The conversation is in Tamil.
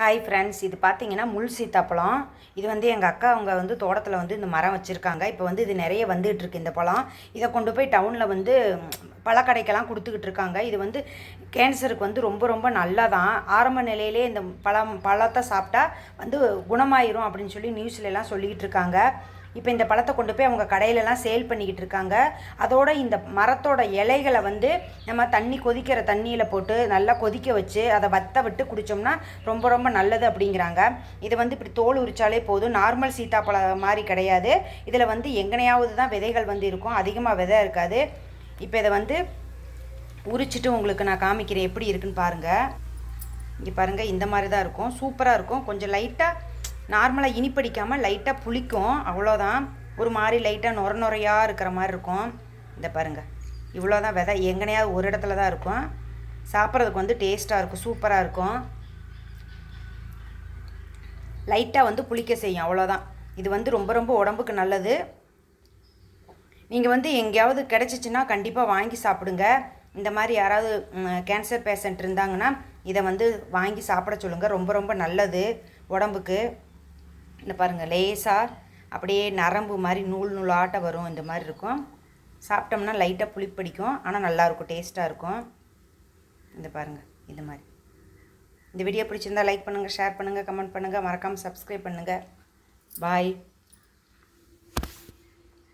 ஹாய் ஃப்ரெண்ட்ஸ் இது பார்த்தீங்கன்னா முள் சீத்தாப்பழம். இது வந்து எங்கள் அக்கா அவங்க வந்து தோட்டத்தில் வந்து இந்த மரம் வச்சுருக்காங்க. இப்போ வந்து இது நிறைய வந்துகிட்ருக்கு இந்த பழம். இதை கொண்டு போய் டவுனில் வந்து பழக்கடைக்கெல்லாம் கொடுத்துக்கிட்டு இருக்காங்க. இது வந்து கேன்சருக்கு வந்து ரொம்ப ரொம்ப நல்லதான். ஆரம்ப நிலையிலே இந்த பழம் பழத்தை சாப்பிட்டா வந்து குணமாயிரும் அப்படின்னு சொல்லி நியூஸ்லலாம் சொல்லிக்கிட்டு இருக்காங்க. இப்போ இந்த பழத்தை கொண்டு போய் அவங்க கடையிலலாம் சேல் பண்ணிக்கிட்டு இருக்காங்க. அதோட இந்த மரத்தோட இலைகளை வந்து நம்ம தண்ணி கொதிக்கிற தண்ணியில் போட்டு நல்லா கொதிக்க வச்சு அதை வத்த விட்டு குடித்தோம்னா ரொம்ப ரொம்ப நல்லது அப்படிங்கிறாங்க. இது வந்து இப்படி தோல் உரிச்சாலே போதும். நார்மல் சீத்தாப்பழம் மாதிரி கிடையாது. இதில் வந்து எங்கனையாவது தான் விதைகள் வந்து இருக்கும். அதிகமாக விதை இருக்காது. இப்போ இதை வந்து உரிச்சிட்டு உங்களுக்கு நான் காமிக்கிறேன் எப்படி இருக்குன்னு பாருங்கள் இங்கே பாருங்கள் இந்த மாதிரி தான் இருக்கும். சூப்பராக இருக்கும். கொஞ்சம் லைட்டாக நார்மலாக இனிப்படிக்காமல் லைட்டாக புளிக்கும். அவ்வளோதான் ஒரு மாதிரி லைட்டாக நுர நுறையாக இருக்கிற மாதிரி இருக்கும். இந்த பாருங்கள் இவ்வளோ தான் விதை. எங்கனையாவது ஒரு இடத்துல தான் இருக்கும். சாப்பிட்றதுக்கு வந்து டேஸ்ட்டாக இருக்கும். சூப்பராக இருக்கும். லைட்டாக வந்து புளிக்க செய்யும். அவ்வளோதான் இது வந்து ரொம்ப ரொம்ப உடம்புக்கு நல்லது. நீங்கள் வந்து எங்கேயாவது கிடச்சிச்சின்னா கண்டிப்பாக வாங்கி சாப்பிடுங்க. இந்த மாதிரி யாராவது கேன்சர் பேஷண்ட் இருந்தாங்கன்னா இதை வந்து வாங்கி சாப்பிட சொல்லுங்கள் ரொம்ப ரொம்ப நல்லது உடம்புக்கு. இந்த பாருங்கள் லேசாக அப்படியே நரம்பு மாதிரி நூல் நூலாட்ட வரும் இந்த மாதிரி இருக்கும். சாப்பிட்டோம்னா லைட்டாக புளிப்படிக்கும் ஆனால் நல்லாயிருக்கும் டேஸ்ட்டாக இருக்கும் இந்த பாருங்கள் இந்த மாதிரி. இந்த வீடியோ பிடிச்சிருந்தா லைக் பண்ணுங்கள் ஷேர் பண்ணுங்கள் கமெண்ட் பண்ணுங்கள் மறக்காமல் சப்ஸ்கிரைப் பண்ணுங்கள் பாய்